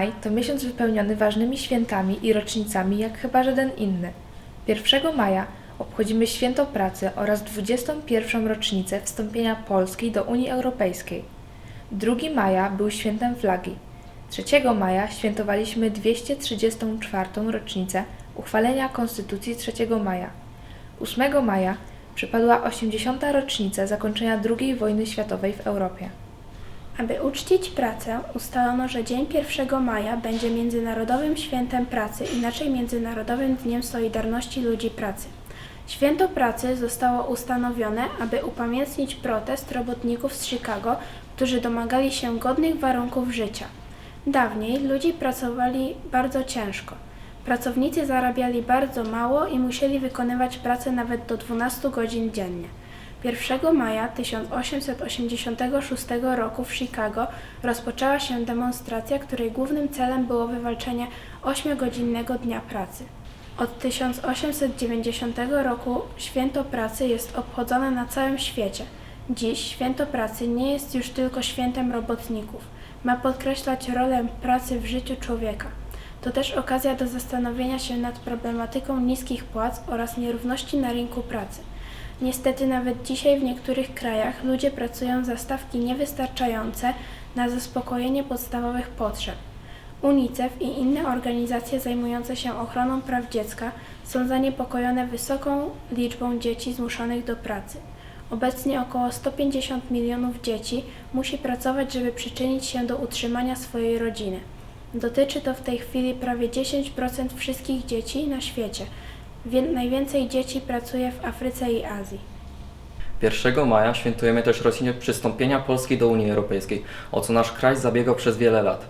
Maj to miesiąc wypełniony ważnymi świętami i rocznicami jak chyba żaden inny. 1 maja obchodzimy Święto Pracy oraz 21. rocznicę wstąpienia Polski do Unii Europejskiej. 2 maja był świętem flagi. 3 maja świętowaliśmy 234. rocznicę uchwalenia Konstytucji 3 maja. 8 maja przypadła 80. rocznica zakończenia II wojny światowej w Europie. Aby uczcić pracę, ustalono, że dzień 1 maja będzie Międzynarodowym Świętem Pracy, inaczej Międzynarodowym Dniem Solidarności Ludzi Pracy. Święto Pracy zostało ustanowione, aby upamiętnić protest robotników z Chicago, którzy domagali się godnych warunków życia. Dawniej ludzie pracowali bardzo ciężko. Pracownicy zarabiali bardzo mało i musieli wykonywać pracę nawet do 12 godzin dziennie. 1 maja 1886 roku w Chicago rozpoczęła się demonstracja, której głównym celem było wywalczenie 8-godzinnego dnia pracy. Od 1890 roku Święto Pracy jest obchodzone na całym świecie. Dziś Święto Pracy nie jest już tylko świętem robotników. Ma podkreślać rolę pracy w życiu człowieka. To też okazja do zastanowienia się nad problematyką niskich płac oraz nierówności na rynku pracy. Niestety nawet dzisiaj w niektórych krajach ludzie pracują za stawki niewystarczające na zaspokojenie podstawowych potrzeb. UNICEF i inne organizacje zajmujące się ochroną praw dziecka są zaniepokojone wysoką liczbą dzieci zmuszonych do pracy. Obecnie około 150 milionów dzieci musi pracować, żeby przyczynić się do utrzymania swojej rodziny. Dotyczy to w tej chwili prawie 10% wszystkich dzieci na świecie. Wie- najwięcej dzieci pracuje w Afryce i Azji. 1 maja świętujemy też rocznicę przystąpienia Polski do Unii Europejskiej, o co nasz kraj zabiegał przez wiele lat.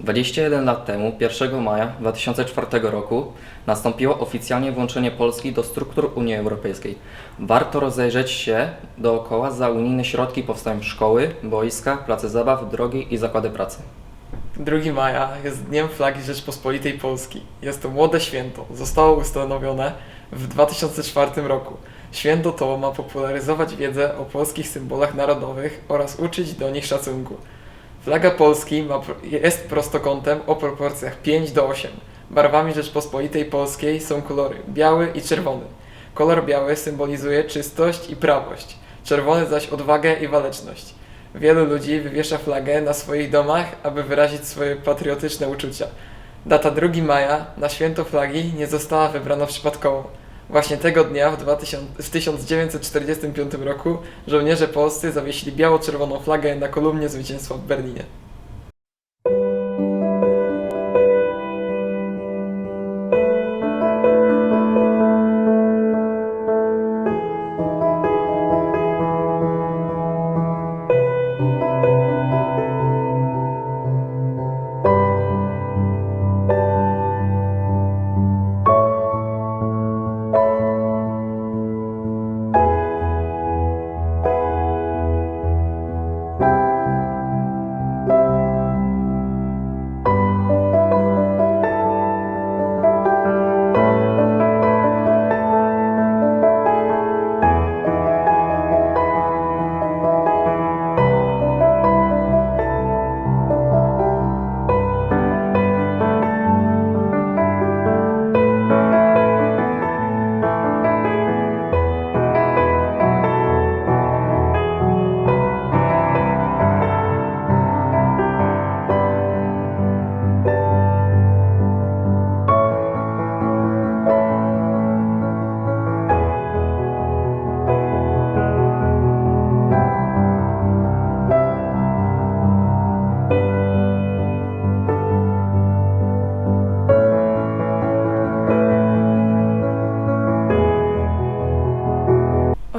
21 lat temu, 1 maja 2004 roku, nastąpiło oficjalnie włączenie Polski do struktur Unii Europejskiej. Warto rozejrzeć się dookoła za unijne środki powstają szkoły, boiska, place zabaw, drogi i zakłady pracy. 2 maja jest Dniem Flagi Rzeczpospolitej Polski. Jest to młode święto. Zostało ustanowione w 2004 roku. Święto to ma popularyzować wiedzę o polskich symbolach narodowych oraz uczyć do nich szacunku. Flaga Polski ma, jest prostokątem o proporcjach 5 do 8. Barwami Rzeczpospolitej Polskiej są kolory biały i czerwony. Kolor biały symbolizuje czystość i prawość, czerwony zaś odwagę i waleczność. Wielu ludzi wywiesza flagę na swoich domach, aby wyrazić swoje patriotyczne uczucia. Data 2 maja na święto flagi nie została wybrana przypadkowo. Właśnie tego dnia w, 2000, w 1945 roku żołnierze polscy zawiesili biało-czerwoną flagę na kolumnie zwycięstwa w Berlinie.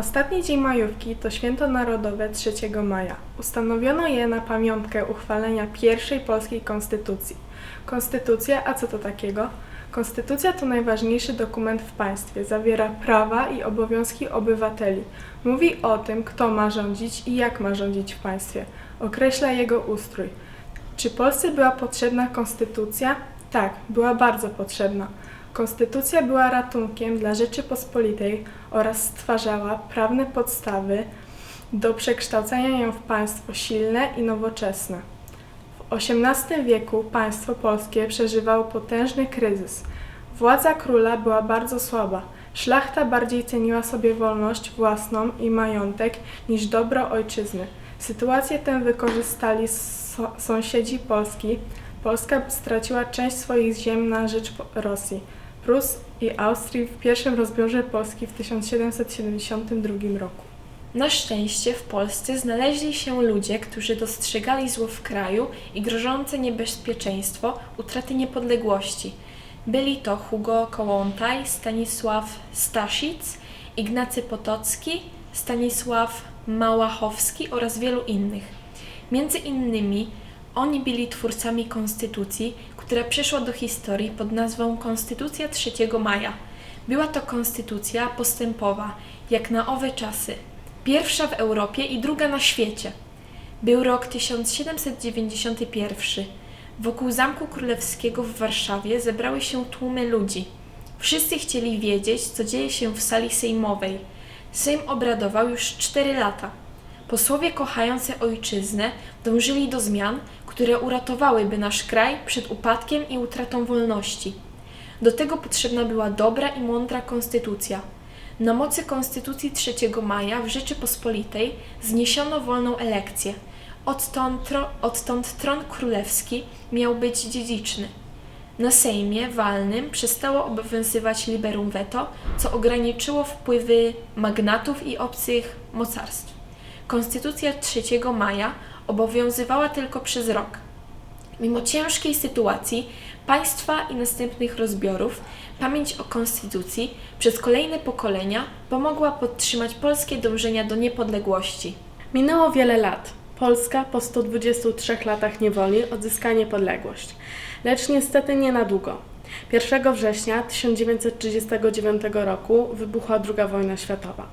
Ostatni dzień majówki to święto narodowe 3 maja. Ustanowiono je na pamiątkę uchwalenia pierwszej polskiej konstytucji. Konstytucja, a co to takiego? Konstytucja to najważniejszy dokument w państwie. Zawiera prawa i obowiązki obywateli. Mówi o tym, kto ma rządzić i jak ma rządzić w państwie. Określa jego ustrój. Czy Polsce była potrzebna konstytucja? Tak, była bardzo potrzebna. Konstytucja była ratunkiem dla Rzeczypospolitej oraz stwarzała prawne podstawy do przekształcania ją w państwo silne i nowoczesne. W XVIII wieku państwo polskie przeżywało potężny kryzys. Władza króla była bardzo słaba. Szlachta bardziej ceniła sobie wolność własną i majątek niż dobro ojczyzny. Sytuację tę wykorzystali so- sąsiedzi Polski. Polska straciła część swoich ziem na rzecz Rosji, Prus i Austrii w pierwszym rozbiorze Polski w 1772 roku. Na szczęście w Polsce znaleźli się ludzie, którzy dostrzegali zło w kraju i grożące niebezpieczeństwo utraty niepodległości. Byli to Hugo Kołłątaj, Stanisław Staszic, Ignacy Potocki, Stanisław Małachowski oraz wielu innych. Między innymi oni byli twórcami konstytucji, która przeszła do historii pod nazwą Konstytucja 3 maja. Była to konstytucja postępowa, jak na owe czasy. Pierwsza w Europie i druga na świecie. Był rok 1791. Wokół Zamku Królewskiego w Warszawie zebrały się tłumy ludzi. Wszyscy chcieli wiedzieć, co dzieje się w sali sejmowej. Sejm obradował już cztery lata. Posłowie kochający ojczyznę dążyli do zmian, które uratowałyby nasz kraj przed upadkiem i utratą wolności. Do tego potrzebna była dobra i mądra konstytucja. Na mocy Konstytucji 3 maja w Rzeczypospolitej zniesiono wolną elekcję. Odtąd, tro, odtąd tron królewski miał być dziedziczny. Na Sejmie walnym przestało obowiązywać liberum veto, co ograniczyło wpływy magnatów i obcych mocarstw. Konstytucja 3 maja obowiązywała tylko przez rok. Mimo ciężkiej sytuacji państwa i następnych rozbiorów, pamięć o Konstytucji przez kolejne pokolenia pomogła podtrzymać polskie dążenia do niepodległości. Minęło wiele lat. Polska po 123 latach niewoli odzyska niepodległość. Lecz niestety nie na długo. 1 września 1939 roku wybuchła II wojna światowa.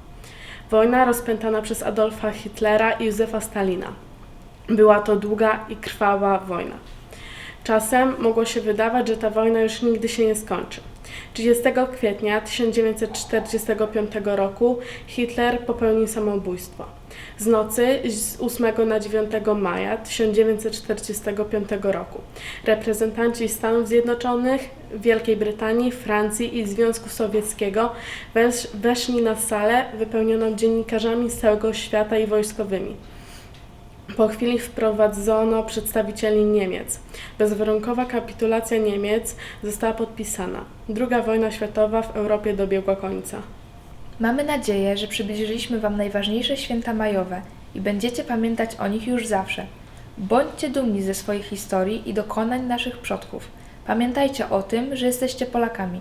Wojna rozpętana przez Adolfa Hitlera i Józefa Stalina. Była to długa i krwawa wojna. Czasem mogło się wydawać, że ta wojna już nigdy się nie skończy. 30 kwietnia 1945 roku Hitler popełnił samobójstwo. Z nocy z 8 na 9 maja 1945 roku reprezentanci Stanów Zjednoczonych, Wielkiej Brytanii, Francji i Związku Sowieckiego wesz, weszli na salę wypełnioną dziennikarzami z całego świata i wojskowymi. Po chwili wprowadzono przedstawicieli Niemiec. Bezwarunkowa kapitulacja Niemiec została podpisana. Druga wojna światowa w Europie dobiegła końca. Mamy nadzieję, że przybliżyliśmy Wam najważniejsze święta majowe i będziecie pamiętać o nich już zawsze. Bądźcie dumni ze swojej historii i dokonań naszych przodków. Pamiętajcie o tym, że jesteście Polakami.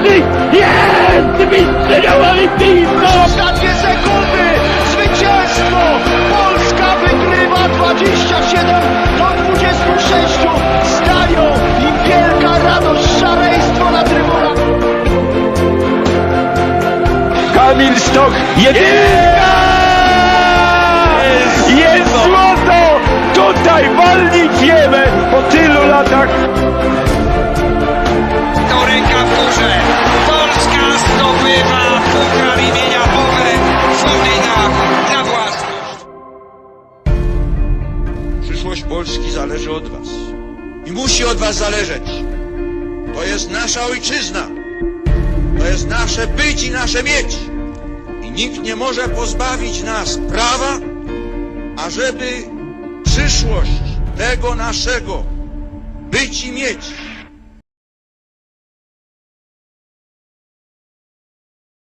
Polski jest mistrzynią olimpijską! Ostatnie sekundy! Zwycięstwo! Polska wygrywa 27 do 26! Stają i wielka radość, szaleństwo na trybunach! Kamil Stok jedyny! I musi od Was zależeć. To jest nasza ojczyzna. To jest nasze być i nasze mieć. I nikt nie może pozbawić nas prawa, ażeby przyszłość tego naszego być i mieć